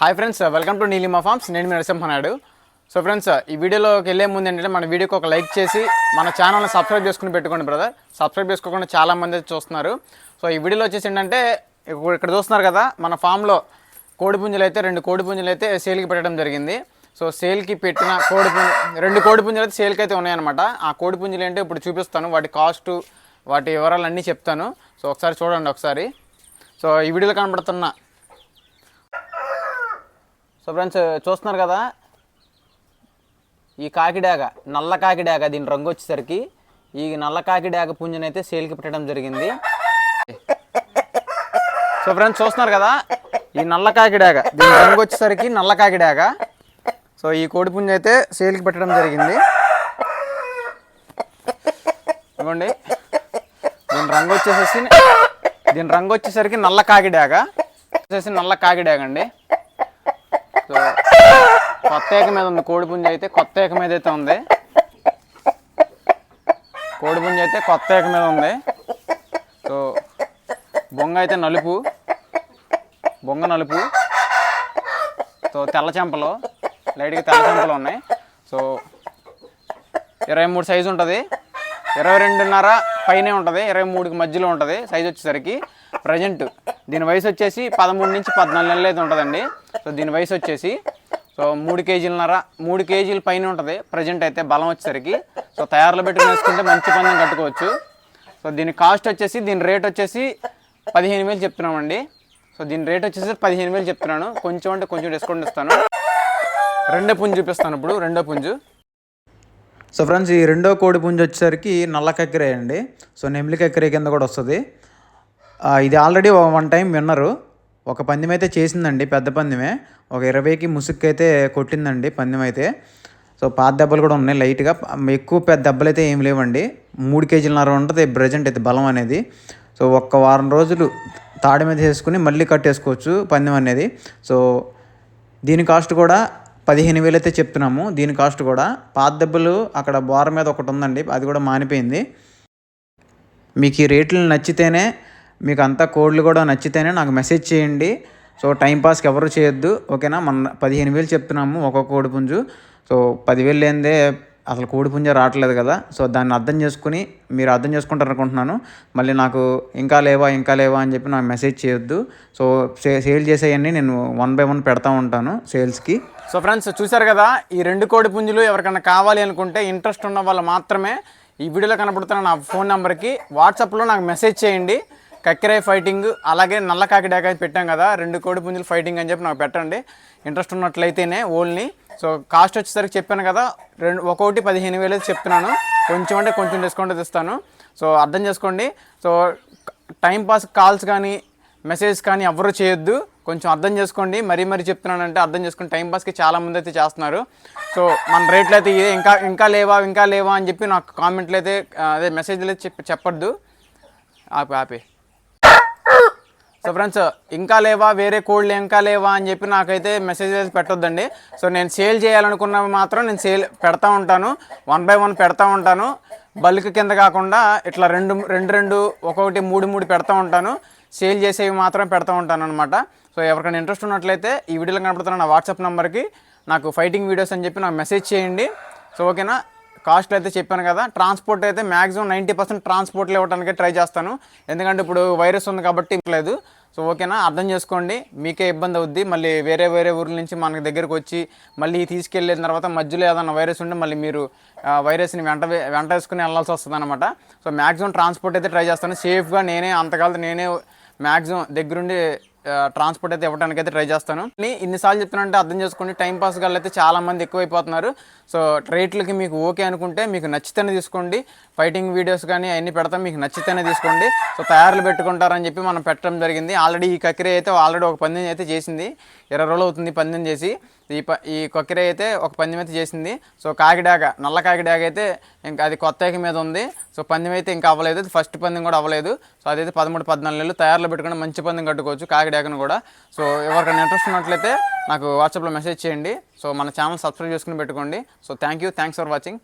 Hi friends welcome to Neelima farms నేను మీ Narasimhanaidu so friends uh, ఈ వీడియోలోకి వెళ్ళే ముందు ఏంటంటే మన వీడియోకి ఒక లైక్ చేసి మన ఛానల్ని సబ్స్క్రైబ్ చేసుకుని పెట్టుకోండి బ్రదర్. సబ్స్క్రైబ్ చేసుకోకుండా చాలామంది చూస్తున్నారు. సో ఈ వీడియోలో వచ్చేసి ఏంటంటే ఇప్పుడు ఇక్కడ చూస్తున్నారు కదా మన ఫామ్లో కోడి పుంజులు అయితే రెండు కోడి పుంజులు అయితే సేల్కి పెట్టడం జరిగింది. సో సేల్కి పెట్టిన కోడి పుంజ రెండు కోడి పుంజులు అయితే సేల్కి అయితే ఉన్నాయన్నమాట. ఆ కోడి పుంజులు ఏంటో ఇప్పుడు చూపిస్తాను. వాటి కాస్ట్ వాటి వివరాలు అన్నీ చెప్తాను. సో ఒకసారి చూడండి ఒకసారి. సో ఈ వీడియోలో కనబడుతున్న సో ఫ్రెండ్స్ చూస్తున్నారు కదా? ఈ కాకిడాగ నల్ల కాకిడాగ దీని రంగు వచ్చేసరికి ఈ నల్ల కాకిడాగ పుంజునైతే సేల్కి పెట్టడం జరిగింది. సో ఫ్రెండ్స్ చూస్తున్నారు కదా? ఈ నల్ల కాకిడాగ దీని రంగు వచ్చేసరికి నల్ల కాకిడాగ సో ఈ కోడి పుంజ అయితే సేల్కి పెట్టడం జరిగింది. ఇవ్వండి. దీని రంగు వచ్చేసేసి దీని రంగు వచ్చేసరికి నల్ల కాకిడాగ వచ్చేసి నల్ల కాకిడాగ అండి. సో కొత్త ఏక మీద ఉంది. కోడి పుంజ అయితే కొత్త ఏక మీద అయితే ఉంది. కోడి పుంజ అయితే కొత్త ఏక మీద ఉంది. సో బొంగ అయితే నలుపు. బొంగ నలుపు. సో తెల్ల చెంపలు. లైట్గా తెల్ల చెంపలు ఉన్నాయి. సో ఇరవై మూడు సైజు ఉంటుంది. ఇరవై రెండున్నర పైనే ఉంటుంది ఇరవై మూడుకి మధ్యలో ఉంటుంది సైజు వచ్చేసరికి. ప్రజెంట్ దీని వయసు వచ్చేసి పదమూడు నుంచి పద్నాలుగు నెలలు అయితే ఉంటుందండి. సో దీని వయసు వచ్చేసి సో మూడు కేజీలన్నర మూడు కేజీల పైన ఉంటుంది. ప్రజెంట్ అయితే బలం వచ్చేసరికి. సో తయారులో పెట్టుకుని వేసుకుంటే మంచి పందెం కట్టుకోవచ్చు. సో దీని కాస్ట్ వచ్చేసి దీని రేట్ వచ్చేసి పదిహేను వేలు చెప్తున్నామండి. సో దీని రేట్ వచ్చేసి పదిహేను వేలు చెప్తున్నాను. కొంచెం అంటే కొంచెం డిస్కౌంట్ ఇస్తాను. రెండో పుంజు చూపిస్తాను ఇప్పుడు రెండో పుంజు. సో ఫ్రెండ్స్ ఈ రెండో కోడి పుంజు వచ్చేసరికి నల్ల కక్కెరే అండి. సో నెమిలి కక్కెరే కింద కూడా వస్తుంది. ఇది ఆల్రెడీ వన్ టైం విన్నరు. ఒక పందెం అయితే చేసిందండి పెద్ద పందెమే. ఒక ఇరవైకి ముసుక్కి అయితే కొట్టిందండి పందెం అయితే. సో పాత దెబ్బలు కూడా ఉన్నాయి లైట్గా. ఎక్కువ పెద్ద దెబ్బలు అయితే ఏం లేవండి. మూడు కేజీలన్నర ఉంటుంది ప్రజెంట్ అయితే బలం అనేది. సో ఒక్క వారం రోజులు తాడి మీద వేసుకుని మళ్ళీ కట్టేసుకోవచ్చు పందెం అనేది. సో దీని కాస్ట్ కూడా పదిహేను వేలు అయితే చెప్తున్నాము. దీని కాస్ట్ కూడా పాత దెబ్బలు అక్కడ బోర మీద ఒకటి ఉందండి. అది కూడా మానిపోయింది. మీకు ఈ రేట్లు నచ్చితేనే మీకు అంతా కోడ్లు కూడా నచ్చితేనే నాకు మెసేజ్ చేయండి. సో టైంపాస్కి ఎవరు చేయొద్దు. ఓకేనా? మన పదిహేను వేలు చెప్తున్నాము. ఒక్కొక్క కోడి పుంజు. సో పదివేలు లేనిదే అసలు కోడి పుంజ రావట్లేదు కదా. సో దాన్ని అర్థం చేసుకుని మీరు అర్థం చేసుకుంటారు అనుకుంటున్నాను. మళ్ళీ నాకు ఇంకా లేవా ఇంకా లేవా అని చెప్పి నాకు మెసేజ్ చేయొద్దు. సో సే సేల్ చేసేయన్నీ నేను వన్ బై వన్ పెడతా ఉంటాను సేల్స్కి సో ఫ్రెండ్స్ చూసారు కదా ఈ రెండు కోడి పుంజులు ఎవరికైనా కావాలి అనుకుంటే ఇంట్రెస్ట్ ఉన్న వాళ్ళు మాత్రమే ఈ వీడియోలో కనబడుతున్న నా ఫోన్ నెంబర్కి వాట్సాప్లో నాకు మెసేజ్ చేయండి. కక్కిరాయి ఫైటింగ్ అలాగే నల్ల కాకి పెట్టాం కదా రెండు కోడి పుంజులు ఫైటింగ్ అని చెప్పి నాకు పెట్టండి. ఇంట్రెస్ట్ ఉన్నట్లయితేనే ఓన్లీ. సో కాస్ట్ వచ్చేసరికి చెప్పాను కదా రెండు ఒక్కొక్కటి పదిహేను వేలు అయితే చెప్తున్నాను. కొంచెం అంటే కొంచెం డిస్కౌంట్ ఇస్తాను. సో అర్థం చేసుకోండి. సో టైం పాస్ కాల్స్ కానీ మెసేజ్ కానీ ఎవరు చేయొద్దు. కొంచెం అర్థం చేసుకోండి. మరీ మరీ చెప్తున్నానంటే అర్థం చేసుకుని టైం పాస్కి చాలా అయితే చేస్తున్నారు. సో మన రేట్లు అయితే ఇదే. ఇంకా ఇంకా లేవా ఇంకా లేవా అని చెప్పి నాకు కామెంట్లు అయితే అదే మెసేజ్లు అయితే చెప్పి చెప్పొద్దు. ఆపి ఆపి. సో ఫ్రెండ్స్ ఇంకా లేవా? వేరే కోళ్ళు ఇంకా లేవా అని చెప్పి నాకైతే మెసేజ్ అయితే పెట్టొద్దండి. సో నేను సేల్ చేయాలనుకున్నవి మాత్రం నేను సేల్ పెడతా ఉంటాను. వన్ బై వన్ పెడతా ఉంటాను. బల్క్ కింద కాకుండా ఇట్లా రెండు రెండు రెండు ఒక్కొక్కటి మూడు మూడు పెడతా ఉంటాను. సేల్ చేసేవి మాత్రం పెడతా ఉంటాను అనమాట సో ఎవరికైనా ఇంట్రెస్ట్ ఉన్నట్లయితే ఈ వీడియోలో కనపడుతున్న నా వాట్సాప్ నెంబర్కి నాకు ఫైటింగ్ వీడియోస్ అని చెప్పి నాకు మెసేజ్ చేయండి. సో ఓకేనా కాస్ట్లు అయితే చెప్పాను కదా ట్రాన్స్పోర్ట్ అయితే మ్యాక్సిమం నైంటీ పర్సెంట్ ట్రాన్స్పోర్ట్లో ఇవ్వడానికి ట్రై చేస్తాను. ఎందుకంటే ఇప్పుడు వైరస్ ఉంది కాబట్టి లేదు. సో ఓకేనా అర్థం చేసుకోండి. మీకే ఇబ్బంది అవుద్ది. మళ్ళీ వేరే వేరే ఊర్ల నుంచి మన దగ్గరకు వచ్చి మళ్ళీ తీసుకెళ్ళిన తర్వాత మధ్యలో ఏదైనా వైరస్ ఉంటే మళ్ళీ మీరు వైరస్ని వెంట వెంట వేసుకుని వెళ్ళాల్సి వస్తుంది అనమాట సో మ్యాక్సిమం ట్రాన్స్పోర్ట్ అయితే ట్రై చేస్తాను. సేఫ్గా నేనే అంతకాలం నేనే మ్యాక్సిమం దగ్గరుండి ట్రాన్స్పోర్ట్ అయితే ఇవ్వడానికి అయితే ట్రై చేస్తాను ఇన్నిసార్లు చెప్తున్నానంటే అర్థం చేసుకోండి. టైం పాస్ అయితే చాలామంది ఎక్కువైపోతున్నారు. సో రేట్లకి మీకు ఓకే అనుకుంటే మీకు నచ్చితేనే తీసుకోండి. ఫైటింగ్ వీడియోస్ కానీ అవన్నీ పెడతాం మీకు నచ్చితేనే తీసుకోండి. సో తయారులు పెట్టుకుంటారని చెప్పి మనం పెట్టడం జరిగింది. ఆల్రెడీ ఈ కక్కిరే అయితే ఆల్రెడీ ఒక పందెం అయితే చేసింది. ఇరవై రోజులు అవుతుంది పందెం చేసి. ఈ ప ఈ కొక్కిరే అయితే ఒక పందెం అయితే చేసింది. సో కాకిడాక నల్ల కాకిడాక అయితే ఇంకా అది కొత్త ఏక మీద ఉంది. సో పందెం అయితే ఇంకా అవ్వలేదు. ఫస్ట్ పందెం కూడా అవ్వలేదు. సో అదైతే పదమూడు పద్నాలుగు నెలలు తయారులో పెట్టుకుని మంచి పందెం కట్టుకోవచ్చు కాకిడాకను కూడా. సో ఎవరికైనా ఇంట్రెస్ట్ ఉన్నట్లయితే నాకు వాట్సాప్లో మెసేజ్ చేయండి. సో మన ఛానల్ సబ్స్క్రైబ్ చేసుకుని పెట్టుకోండి. So thank you thanks for watching